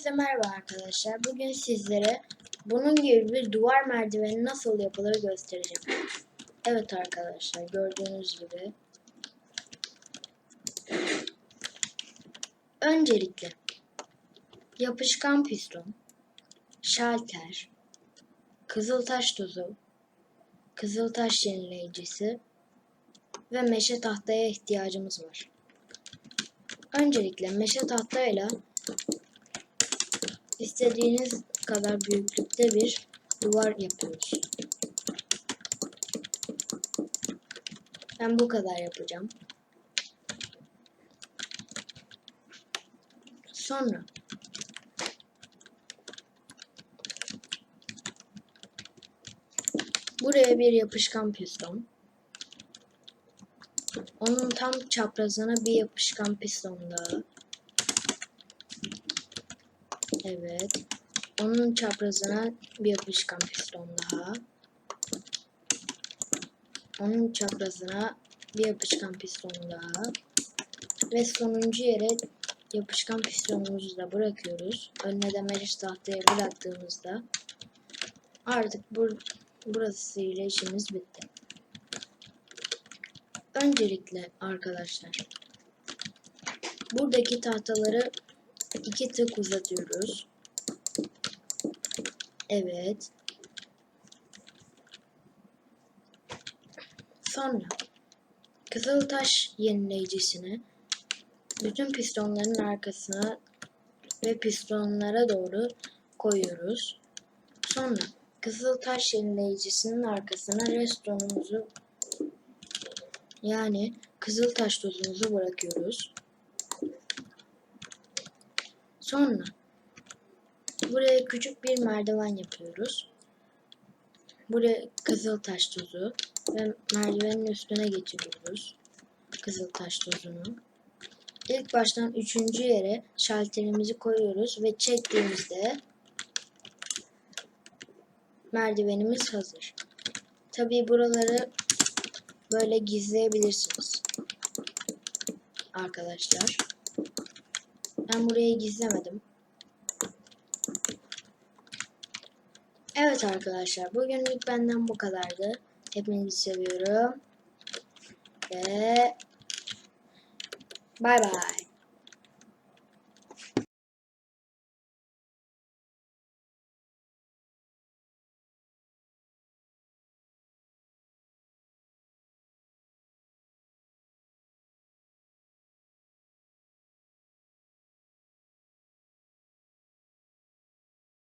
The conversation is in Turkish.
Hepinize merhaba arkadaşlar. Bugün sizlere bunun gibi bir duvar merdiveni nasıl yapılır göstereceğim. Evet arkadaşlar gördüğünüz gibi. Öncelikle yapışkan piston, şalter, kızıltaş tozu, kızıltaş yenileyicisi ve meşe tahtaya ihtiyacımız var. Öncelikle meşe tahtayla istediğiniz kadar büyüklükte bir duvar yapıyoruz. Ben bu kadar yapacağım. Sonra buraya bir yapışkan piston. Onun tam çaprazına bir yapışkan piston daha. Evet. Onun çaprazına bir yapışkan piston daha. Onun çaprazına bir yapışkan piston daha. Ve sonuncu yere yapışkan pistonumuzu da bırakıyoruz. Önüne de meriç tahtaya bıraktığımızda artık bur burası ile işimiz bitti. Öncelikle arkadaşlar buradaki tahtaları iki tık uzatıyoruz. Evet. Sonra kızıltaş yenileyicisini bütün pistonların arkasına ve pistonlara doğru koyuyoruz. Sonra kızıltaş yenileyicisinin arkasına restonumuzu yani kızıltaş tozumuzu bırakıyoruz. Sonra buraya küçük bir merdiven yapıyoruz. Buraya kızıltaş tozu ve merdivenin üstüne geçiriyoruz kızıltaş tozunu. İlk baştan üçüncü yere şalterimizi koyuyoruz ve çektiğimizde merdivenimiz hazır. Tabii buraları böyle gizleyebilirsiniz. Arkadaşlar. Ben burayı gizlemedim. Evet arkadaşlar bugünlük benden bu kadardı. Hepinizi seviyorum. Ve bay bay.